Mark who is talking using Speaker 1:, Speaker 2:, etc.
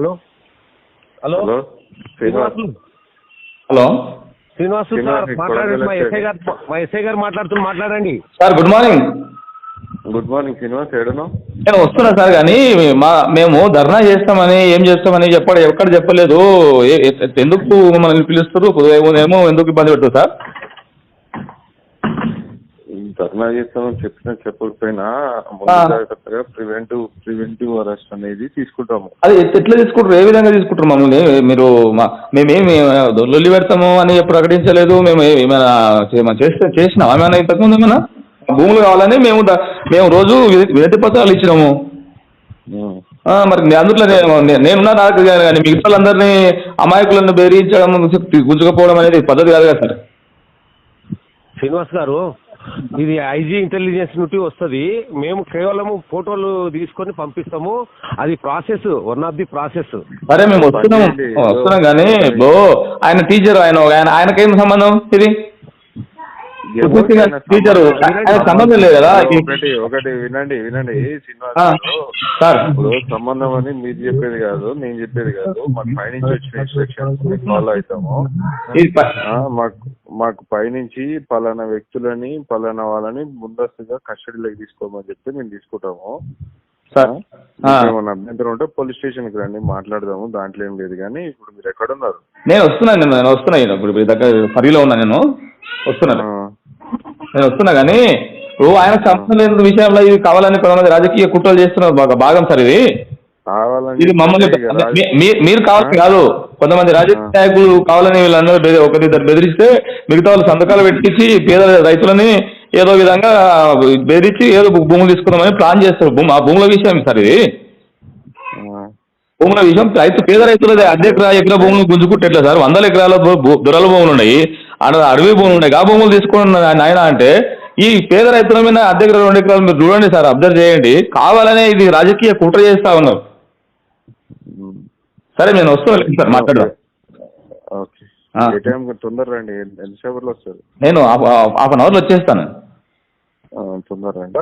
Speaker 1: Hello? Hello?
Speaker 2: Hello Srinivas.
Speaker 1: Srinivas?
Speaker 3: Hello?
Speaker 1: Srinivas
Speaker 2: Srinivas,
Speaker 1: sir మాట్లాడండి. మా. SI గారు మా ఎస్ఐ గారు మాట్లాడుతున్నారు మాట్లాడండి.
Speaker 3: Sir good morning.
Speaker 2: Good morning Srinivas. ఏడును
Speaker 3: నేను వస్తున్నా సార్ కానీ మా మేము ధర్నా చేస్తామని ఏం చేస్తామని చెప్పడం ఎక్కడ చెప్పలేదు. ఎందుకు మనల్ని పిలుస్తారు ఏమో ఎందుకు ఇబ్బంది పెడతారు సార్?
Speaker 2: ధర్నా చేస్తామని చెప్పినా చెప్పకపోయినా. ముందు జాగ్రత్తగా ప్రివెంటివ్ ప్రివెంటివ్ అరెస్ట్ అనేది తీసుకుంటాము.
Speaker 3: అది ఎట్- ఎట్లా తీసుకుంటారు? ఏ విధంగా తీసుకుంటారు మమ్మల్ని? మీరు మా- మేమేమి లొల్లి పెడతాము అని ప్రకటించలేదు. మేము ఏమైనా చేస్తే చేసినాం ఏమైనా ఇంతకుముందు ఏమైనా? భూములు కావాలని మేము మేము రోజు వినతి- పత్రాలు ఇచ్చినాము. మరి అందుట్లో నేను నే- నేనున్నా నాకు కానీ మిగతా వాళ్ళందరినీ అమాయకులను బెదిరించడం గుంజుకపోవడం అనేది పద్ధతి కాదు కదా సార్.
Speaker 1: శ్రీనివాస్ గారు ఇది ఐజీ ఇంటెలిజెన్స్ నుండి వస్తుంది. మేము కేవలము ఫోటోలు తీసుకొని పంపిస్తాము. అది process one of the process.
Speaker 3: సరే మేము వస్తున్నాం. వస్తున్నాం కానీ బో ఆయన టీచర్ ఆయన ఆయన ఆయనకేం సంబంధం ఇది? టీచరు
Speaker 2: సంబంధం-
Speaker 3: లేదు కదా
Speaker 2: ఒకటి ఒకటి వినండి వినండి.
Speaker 3: సార్.
Speaker 2: ఇప్పుడు సంబంధం అని మీరు చెప్పేది కాదు నేను చెప్పేది కాదు. మాకు పైనుంచి వచ్చిన ఇన్స్ట్రక్షన్స్ ఫాలో అవుతాము. మాకు మాకు పైనుంచి పలానా వ్యక్తులని పలానా వాళ్ళని ముందస్తుగా కస్టడీలోకి తీసుకోమని చెప్తే మేము తీసుకుంటాము. ఏమన్నా అభ్యంతరం ఉంటే పోలీస్ స్టేషన్కి రండి మాట్లాడదాము దాంట్లో ఏం లేదు కానీ ఇప్పుడు మీరు ఎక్కడ ఉన్నారు
Speaker 3: నేను వస్తున్నాను నేను నేను వస్తున్నా ఈయన. ఇప్పుడు మీ దగ్గర పరిలో ఉన్నా నేను. వస్తున్నాను. నేను వస్తున్నా కానీ ఇప్పుడు ఆయన సంబంధం లేని విషయంలో ఇది కావాలని కొంతమంది రాజకీయ కుట్రలు చేస్తున్నారు. బాగా భాగం సార్ ఇది. ఇది మమ్మల్ని మీరు కావాలని? కాదు. కొంతమంది రాజకీయ. నాయకులు కావాలని వీళ్ళందరూ బెదిరి- ఒకరిద్దరు బెదిరిస్తే మిగతా వాళ్ళు సంతకాలు పెట్టించి పేద రైతులని ఏదో విధంగా బెదిరించి ఏదో భూములు తీసుకుందామని ప్లాన్ చేస్తారు. భూమి ఆ భూముల విషయం సార్ ఇది. భూముల విషయం రైతు పేద రైతులది. అర్ధ ఎకరా ఎకరా భూములు గుంజుకుంటే సార్? వందల ఎకరాల దొరల భూములు ఉన్నాయి. ఆడ అడవి భూములు ఉన్నాయి. ఆ భూములు తీసుకున్న నాయన అంటే ఈ పేద రైతుల మీద ఎకరా రెండు ఎకరాలు మీరు చూడండి సార్ అబ్జర్వ్ చేయండి. కావాలనే ఇది రాజకీయ కుట్ర చేస్తా ఉన్నారు. సరే నేను వస్తున్నాను సార్ మాట్లాడదాం.
Speaker 2: ఓకే.
Speaker 3: ఆ.
Speaker 2: ఏ టైం తొందర రండి. వస్తారు?
Speaker 3: నేను హాఫ్ హాఫ్ అన్ అవర్లో వచ్చేస్తాను.
Speaker 2: ఆ, తొందర రండి.